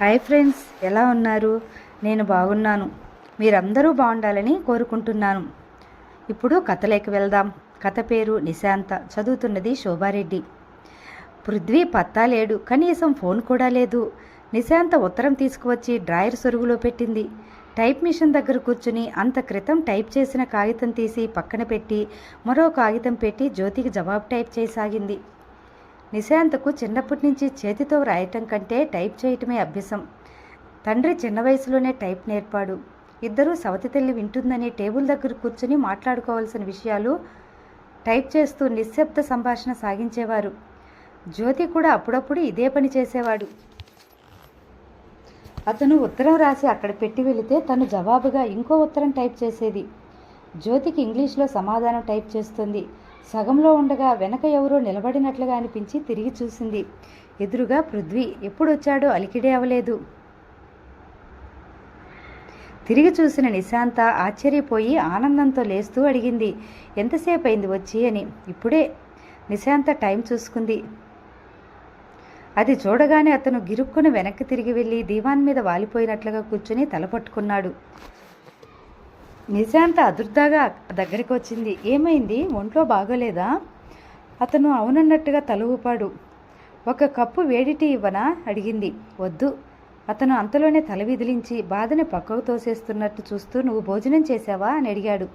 Hi friends ఎలా ఉన్నారు? నేను బాగున్నాను. మీరందరూ బాగుండాలని కోరుకుంటున్నాను. ఇప్పుడు కథలోకి వెళ్దాం. కథ పేరు నిశాంత. చదువుతున్నది శోభారెడ్డి. పృథ్వీ పత్తా లేడు కనీసం ఫోన్ కూడా లేదు. నిశాంత ఉత్తరం తీసుకువచ్చి డ్రాయర్ సొరుగులో పెట్టింది. టైప్ మిషన్ దగ్గర కూర్చుని అంత క్రితం టైప్ చేసిన కాగితం తీసి పక్కన పెట్టి మరో కాగితం పెట్టి జ్యోతికి జవాబు టైప్ చేయసాగింది నిశాంత్కు చిన్నప్పటి నుంచి చేతితో వ్రాయటం కంటే టైప్ చేయటమే అభ్యసం. తండ్రి చిన్న వయసులోనే టైప్ నేర్పాడు. ఇద్దరూ సవతి తల్లి వింటుందని టేబుల్ దగ్గర కూర్చుని మాట్లాడుకోవాల్సిన విషయాలు టైప్ చేస్తూ నిశ్శబ్ద సంభాషణ సాగించేవారు. జ్యోతి కూడా అప్పుడప్పుడు ఇదే పని చేసేవాడు. అతను ఉత్తరం రాసి అక్కడ పెట్టి వెళితే తను జవాబుగా ఇంకో ఉత్తరం టైప్ చేసేది. జ్యోతికి ఇంగ్లీష్లో సమాధానం టైప్ చేస్తుంది. సగంలో ఉండగా వెనక ఎవరో నిలబడినట్లుగా అనిపించి తిరిగి చూసింది. ఎదురుగా పృథ్వీ ఎప్పుడు వచ్చాడో అలికిడే అవలేదు. తిరిగి చూసిన నిశాంత ఆశ్చర్యపోయి ఆనందంతో లేస్తూ అడిగింది ఎంతసేపు అయింది వచ్చి? అని. ఇప్పుడే. నిశాంత టైం చూసుకుంది. అది చూడగానే అతను గిరుక్కున వెనక్కి తిరిగి వెళ్ళి దీవాన్ మీద వాలిపోయినట్లుగా కూర్చుని తలపట్టుకున్నాడు నిశాంత అదుర్దాగా దగ్గరికి వచ్చింది. ఏమైంది? ఒంట్లో బాగోలేదా? అతను అవునన్నట్టుగా తల ఊపాడు ఒక కప్పు వేడిటి ఇవ్వనా? అడిగింది. వద్దు. అతను అంతలోనే తల విదిలించి బాధని పక్కకు తోసేస్తున్నట్టు చూస్తూ నువ్వు భోజనం చేశావా? అని అడిగాడు.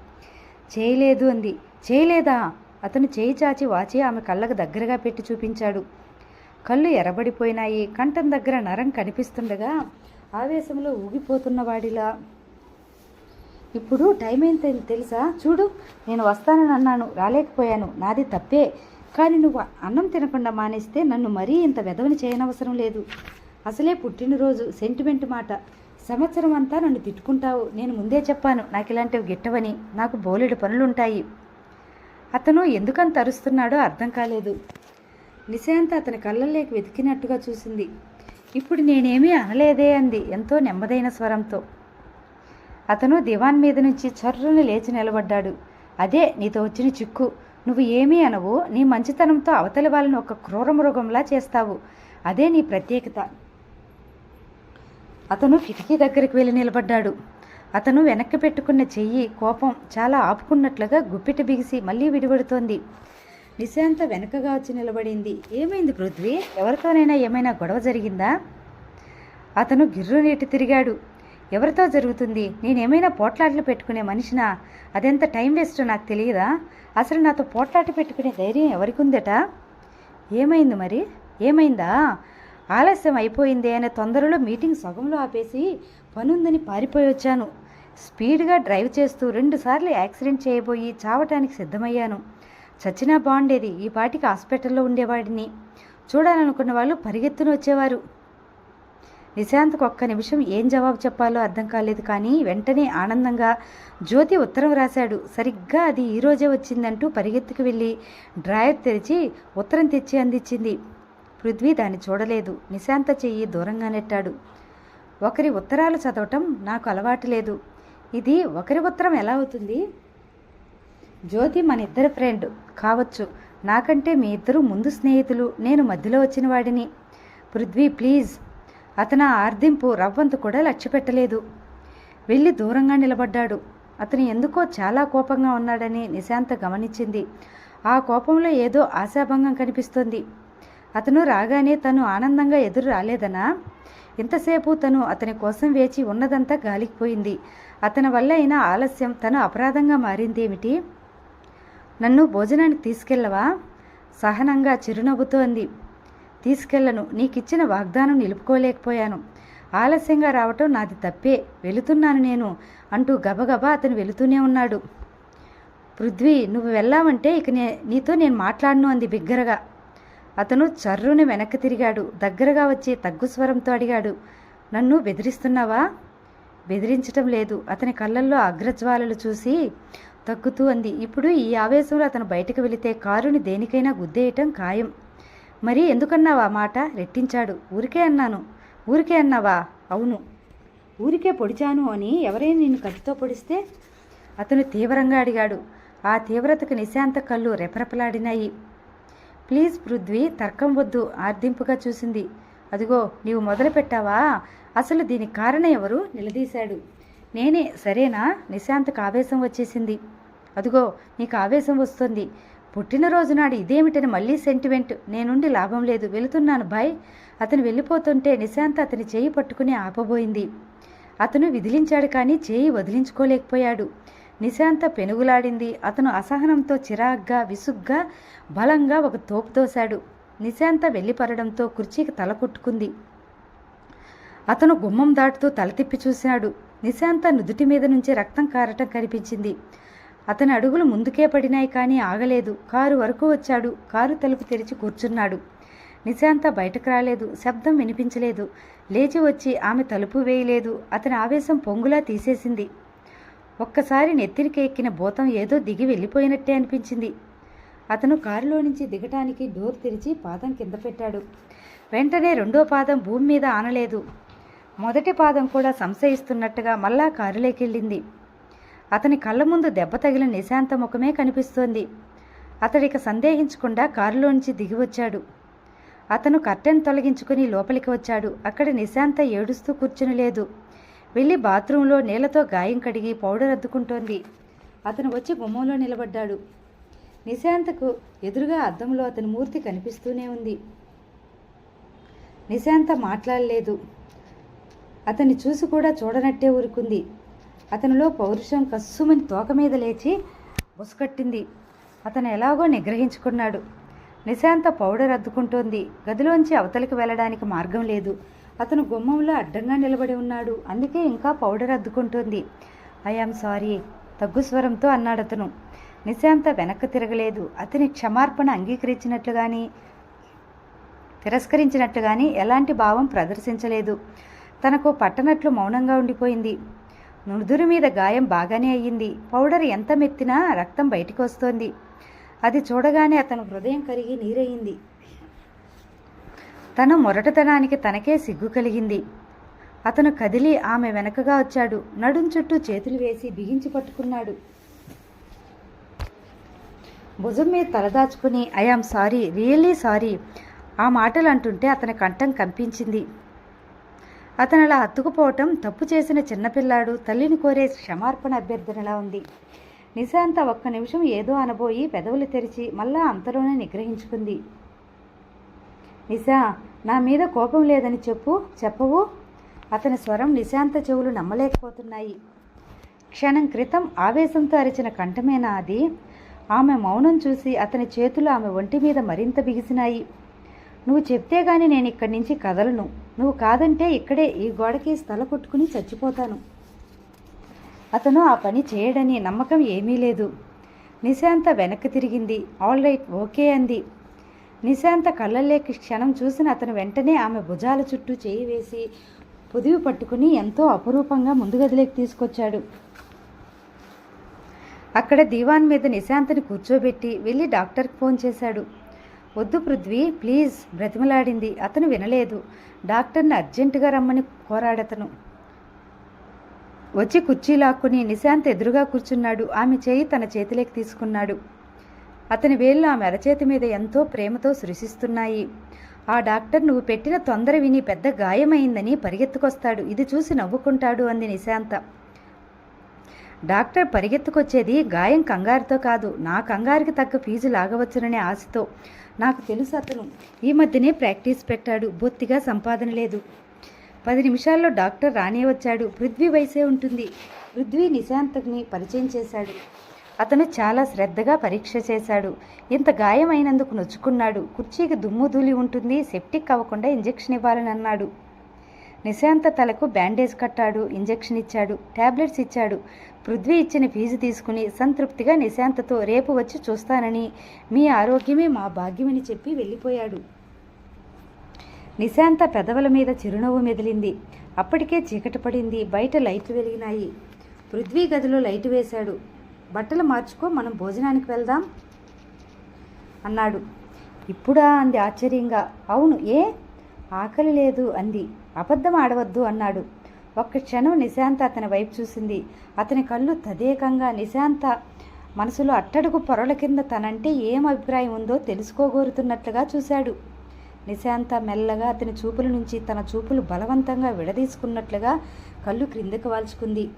చేయలేదు అంది. చేయలేదా? అతను చేయి చాచి వాచి ఆమె కళ్ళకు దగ్గరగా పెట్టి చూపించాడు. కళ్ళు ఎర్రబడిపోయినాయి. కంఠం దగ్గర నరం కనిపిస్తుండగా ఆవేశంలో ఊగిపోతున్న వాడిలా ఇప్పుడు టైం ఏంటి తెలుసా? చూడు నేను వస్తానని అన్నాను రాలేకపోయాను. నాది తప్పే. కానీ నువ్వు అన్నం తినకుండా మానేస్తే నన్ను మరీ ఇంత వెధవని చేయనవసరం లేదు. అసలే పుట్టినరోజు సెంటిమెంట్ మాట. సంవత్సరం అంతా నన్ను తిట్టుకుంటావు. నేను ముందే చెప్పాను నాకు ఇలాంటివి గిట్టవని. నాకు బోలెడు పనులుంటాయి. అతను ఎందుకంత అరుస్తున్నాడో అర్థం కాలేదు. నిశాంత అతని కళ్ళల్లోకి వెతికినట్టుగా చూసింది. ఇప్పుడు నేనేమీ అనలేదే అంది ఎంతో నెమ్మదైన స్వరంతో. అతను దివాన్ మీద నుంచి చర్రుని లేచి నిలబడ్డాడు. అదే నీతో వచ్చిన చిక్కు. నువ్వు ఏమీ అనవు. నీ మంచితనంతో అవతలి వాళ్ళని ఒక క్రూర మృగంలా చేస్తావు. అదే నీ ప్రత్యేకత. అతను కిటికీ దగ్గరికి వెళ్ళి నిలబడ్డాడు. అతను వెనక్కి పెట్టుకున్న చెయ్యి కోపం చాలా ఆపుకున్నట్లుగా గుప్పిట బిగిసి మళ్ళీ విడిపడుతోంది. నిశాంత వెనకగా వచ్చి నిలబడింది. ఏమైంది పృథ్వీ? ఎవరితోనైనా ఏమైనా గొడవ జరిగిందా? అతను గిర్రు నీటి తిరిగాడు. ఎవరితో జరుగుతుంది? నేనేమైనా పోట్లాటలు పెట్టుకునే మనిషినా? అదెంత టైం వేస్ట్ నాకు తెలియదా? అసలు నాతో పోట్లాట పెట్టుకునే ధైర్యం ఎవరికి ఉందట ఏమైంది మరి? ఏమైందా? ఆలస్యం అయిపోయింది అనే తొందరలో మీటింగ్ సగంలో ఆపేసి పనుందని పారిపోయి వచ్చాను స్పీడ్గా డ్రైవ్ చేస్తూ రెండుసార్లు యాక్సిడెంట్ చేయబోయి చావటానికి సిద్ధమయ్యాను. చచ్చినా బాగుండేది ఈ పాటికి హాస్పిటల్లో ఉండేవాడిని. చూడాలనుకున్న వాళ్ళు పరిగెత్తున వచ్చేవారు నిశాంత్కు ఒక్క నిమిషం ఏం జవాబు చెప్పాలో అర్థం కాలేదు కానీ వెంటనే ఆనందంగా జ్యోతి ఉత్తరం రాశాడు. సరిగ్గా అది ఈరోజే వచ్చిందంటూ పరిగెత్తుకు వెళ్ళి డ్రాయర్ తెరిచి ఉత్తరం తెచ్చి అందించింది. పృథ్వీ దాన్ని చూడలేదు. నిశాంత చెయ్యి దూరంగా నెట్టాడు. ఒకరి ఉత్తరాలు చదవటం నాకు అలవాటు లేదు. ఇది ఒకరి ఉత్తరం ఎలా అవుతుంది? జ్యోతి మన ఇద్దరి ఫ్రెండ్. కావచ్చు. నాకంటే మీ ఇద్దరు ముందు స్నేహితులు. నేను మధ్యలో వచ్చిన వాడిని. పృథ్వీ ప్లీజ్. అతను ఆర్దింపు రవ్వంతు కూడా లక్ష్యపెట్టలేదు. వెళ్ళి దూరంగా నిలబడ్డాడు. అతను ఎందుకో చాలా కోపంగా ఉన్నాడని నిశాంత గమనించింది. ఆ కోపంలో ఏదో ఆశాభంగం కనిపిస్తోంది. అతను రాగానే తను ఆనందంగా ఎదురు రాలేదనా? ఇంతసేపు తను అతని కోసం వేచి ఉన్నదంతా గాలికిపోయింది అతని వల్ల అయిన ఆలస్యం తను అపరాధంగా మారిందేమిటి? నన్ను భోజనానికి తీసుకెళ్ళవా? సహనంగా చిరునవ్వుతోంది. తీసుకెళ్ళను. తీసుకెళ్ళను నీకిచ్చిన వాగ్దానం నిలుపుకోలేకపోయాను. ఆలస్యంగా రావటం నాది తప్పే. వెళుతున్నాను నేను అంటూ గబగబా అతను వెళుతూనే ఉన్నాడు. పృథ్వీ నువ్వు వెళ్ళావంటే ఇక నే నీతో నేను మాట్లాడను అంది బిగ్గరగా. అతను చర్రుని వెనక్కి తిరిగాడు. దగ్గరగా వచ్చి తగ్గు స్వరంతో అడిగాడు. నన్ను బెదిరిస్తున్నావా? బెదిరించటం లేదు. అతని కళ్ళల్లో అగ్రజ్వాలలు చూసి తగ్గుతూ అంది. ఇప్పుడు ఈ ఆవేశంలో అతను బయటకు వెళితే కారుని దేనికైనా గుద్దేయటం ఖాయం. మరి ఎందుకన్నావా మాట? రెట్టించాడు. ఊరికే అన్నాను. ఊరికే అన్నావా? అవును. ఊరికే పొడిచాను అని ఎవరైనా నిన్ను కత్తితో పొడిస్తే? అతను తీవ్రంగా అడిగాడు. ఆ తీవ్రతకు నిశాంత కళ్ళు రెపరెపలాడినాయి. ప్లీజ్ పృథ్వీ తర్కం వద్దు. ఆర్దింపుగా చూసింది. అదిగో నీవు మొదలు పెట్టావా? అసలు దీనికి కారణం ఎవరు? నిలదీశాడు. నేనే సరేనా? నిశాంతకు ఆవేశం వచ్చేసింది. అదిగో నీకు ఆవేశం వస్తుంది. పుట్టినరోజు నాడు ఇదేమిటని మళ్ళీ సెంటిమెంట్ నేనుండి లాభం లేదు వెళుతున్నాను బాయ్. అతను వెళ్ళిపోతుంటే నిశాంత్ అతని చేయి పట్టుకుని ఆపబోయింది. అతను విదిలించాడు కానీ చేయి వదిలించుకోలేకపోయాడు. నిశాంత పెనుగులాడింది. అతను అసహనంతో చిరాగ్గా విసుగ్గా బలంగా ఒక తోపు తోశాడు. నిశాంత వెళ్ళిపడడంతో కుర్చీకి తల కొట్టుకుంది. అతను గుమ్మం దాటుతూ తల తిప్పి చూశాడు. నిశాంత నుదుటి మీద నుంచి రక్తం కారటం కనిపించింది. అతని అడుగులు ముందుకే పడినాయి కానీ ఆగలేదు. కారు వరకు వచ్చాడు. కారు తలుపు తెరిచి కూర్చున్నాడు. నిశాంత బయటకు రాలేదు. శబ్దం వినిపించలేదు. లేచి వచ్చి ఆమె తలుపు వేయలేదు. అతని ఆవేశం పొంగులా తీసేసింది. ఒక్కసారి నెత్తిరికి ఎక్కిన భూతం ఏదో దిగి వెళ్ళిపోయినట్టే అనిపించింది. అతను కారులో నుంచి దిగటానికి డోర్ తెరిచి పాదం కింద పెట్టాడు. వెంటనే రెండో పాదం భూమి మీద ఆనలేదు. మొదటి పాదం కూడా సంశయిస్తున్నట్టుగా మళ్ళా కారులోకి వెళ్ళింది. అతని కళ్ళ ముందు దెబ్బ తగిలిన నిశాంత ముఖమే కనిపిస్తోంది. అతడిక సందేహించకుండా కారులోంచి దిగి వచ్చాడు అతను కర్టెన్ తొలగించుకుని లోపలికి వచ్చాడు. అక్కడ నిశాంత ఏడుస్తూ కూర్చుని లేదు. వెళ్ళి బాత్రూంలో నీళ్ళతో గాయం కడిగి పౌడర్ అద్దుకుంటోంది. అతను వచ్చి గుమ్మంలో నిలబడ్డాడు. నిశాంతకు ఎదురుగా అద్దంలో అతని మూర్తి కనిపిస్తూనే ఉంది. నిశాంత మాట్లాడలేదు. అతన్ని చూసి కూడా చూడనట్టే ఊరుకుంది. అతనిలో పౌరుషం కస్సుమని తోక మీద లేచి బుసకట్టింది. అతను ఎలాగో నిగ్రహించుకున్నాడు. నిశాంత పౌడర్ అద్దుకుంటోంది. గదిలోంచి అవతలికి వెళ్ళడానికి మార్గం లేదు. అతను గుమ్మంలో అడ్డంగా నిలబడి ఉన్నాడు. అందుకే ఇంకా పౌడర్ అద్దుకుంటోంది. ఐఆమ్ సారీ తగ్గు స్వరంతో అన్నాడు అతను. నిశాంత వెనక్కి తిరగలేదు. అతని క్షమార్పణ అంగీకరించినట్లు కానీ తిరస్కరించినట్లు కానీ ఎలాంటి భావం ప్రదర్శించలేదు. తనకు పట్టనట్లు మౌనంగా ఉండిపోయింది. నుదురు మీద గాయం బాగానే అయ్యింది. పౌడర్ ఎంత మెత్తినా రక్తం బయటికి వస్తోంది అది చూడగానే అతను హృదయం కరిగి నీరయింది. తన మొరటతనానికి తనకే సిగ్గు కలిగింది. అతను కదిలి ఆమె వెనకగా వచ్చాడు. నడుం చుట్టూ చేతులు వేసి బిగించి పట్టుకున్నాడు. భుజం మీద తలదాచుకుని I am sorry really sorry ఆ మాటలు అంటుంటే అతని కంఠం కంపించింది. అతను అలా అత్తుకుపోవటం తప్పు చేసిన చిన్నపిల్లాడు తల్లిని కోరే క్షమార్పణ అభ్యర్థనలా ఉంది. నిశాంత ఒక్క నిమిషం ఏదో అనబోయి పెదవులు తెరిచి మళ్ళా అంతలోనే నిగ్రహించుకుంది. నిశా నా మీద కోపం లేదని చెప్పు చెప్పవు. అతని స్వరం నిశాంత చెవులు నమ్మలేకపోతున్నాయి. క్షణం క్రితం ఆవేశంతో అరిచిన కంఠమేనా అది? ఆమె మౌనం చూసి అతని చేతులు ఆమె ఒంటి మీద మరింత బిగిసినాయి. నువ్వు చెప్తే గాని నేను ఇక్కడి నుంచి కదలను. నువ్వు కాదంటే ఇక్కడే ఈ గోడకి స్థల కొట్టుకుని చచ్చిపోతాను. అతను ఆ పని చేయడని నమ్మకం ఏమీ లేదు. నిశాంత వెనక్కి తిరిగింది. ఆల్ రైట్ ఓకే అంది. నిశాంత కళ్ళల్లోకి క్షణం చూసిన అతను వెంటనే ఆమె భుజాల చుట్టూ చేయి వేసి పొదివి పట్టుకుని ఎంతో అపురూపంగా ముందు గదిలోకి తీసుకొచ్చాడు. అక్కడ దీవాన్ మీద నిశాంతని కూర్చోబెట్టి వెళ్ళి డాక్టర్కి ఫోన్ చేశాడు. వద్దు పృథ్వీ ప్లీజ్ బ్రతిమలాడింది. అతను వినలేదు. డాక్టర్ని అర్జెంటుగా రమ్మని కోరాడతను. వచ్చి కుర్చీ లాక్కుని నిశాంత్ ఎదురుగా కూర్చున్నాడు. ఆమె చేయి తన చేతిలోకి తీసుకున్నాడు. అతని వేళ్ళు ఆమె అరచేతి మీద ఎంతో ప్రేమతో సృశిస్తున్నాయి. ఆ డాక్టర్ నువ్వు పెట్టిన తొందర విని పెద్ద గాయమైందని పరిగెత్తుకొస్తాడు. ఇది చూసి నవ్వుకుంటాడు అంది నిశాంత. డాక్టర్ పరిగెత్తుకొచ్చేది గాయం కంగారుతో కాదు. నా కంగారుకి తగ్గ ఫీజు లాగవచ్చుననే ఆశతో. నాకు తెలుసు అతను. ఈ మధ్యనే ప్రాక్టీస్ పెట్టాడు. బొత్తిగా సంపాదన లేదు. పది నిమిషాల్లో డాక్టర్ రానే వచ్చాడు. పృథ్వీ వయసే ఉంటుంది. పృథ్వీ నిశాంతని పరిచయం చేశాడు. అతను చాలా శ్రద్ధగా పరీక్ష చేశాడు. ఇంత గాయం అయినందుకు నొచ్చుకున్నాడు. కుర్చీకి దుమ్ము ధూళి ఉంటుంది. సెప్టిక్ అవ్వకుండా ఇంజెక్షన్ ఇవ్వాలని అన్నాడు. నిశాంత తలకు బ్యాండేజ్ కట్టాడు. ఇంజెక్షన్ ఇచ్చాడు. టాబ్లెట్స్ ఇచ్చాడు. పృథ్వీ ఇచ్చిన ఫీజు తీసుకుని సంతృప్తిగా నిశాంతతో రేపు వచ్చి చూస్తానని మీ ఆరోగ్యమే మా భాగ్యమని చెప్పి వెళ్ళిపోయాడు. నిశాంత పెదవుల మీద చిరునవ్వు మెదిలింది. అప్పటికే చీకటి పడింది. బయట లైట్లు వెలిగినాయి. పృథ్వీ గదిలో లైటు వేశాడు. బట్టలు మార్చుకో మనం భోజనానికి వెళ్దాం అన్నాడు. ఇప్పుడా అంది ఆశ్చర్యంగా. అవును ఏ? ఆకలి లేదు అంది. అబద్ధం ఆడవద్దు అన్నాడు. ఒక్క క్షణం నిశాంత అతని వైపు చూసింది. అతని కళ్ళు తదేకంగా నిశాంత మనసులో అట్టడుగు పొరల కింద తనంటే ఏం అభిప్రాయం ఉందో తెలుసుకోగోరుతున్నట్లుగా చూశాడు. నిశాంత మెల్లగా అతని చూపుల నుంచి తన చూపులు బలవంతంగా విడదీసుకున్నట్లుగా కళ్ళు క్రిందకు వాల్చుకుంది.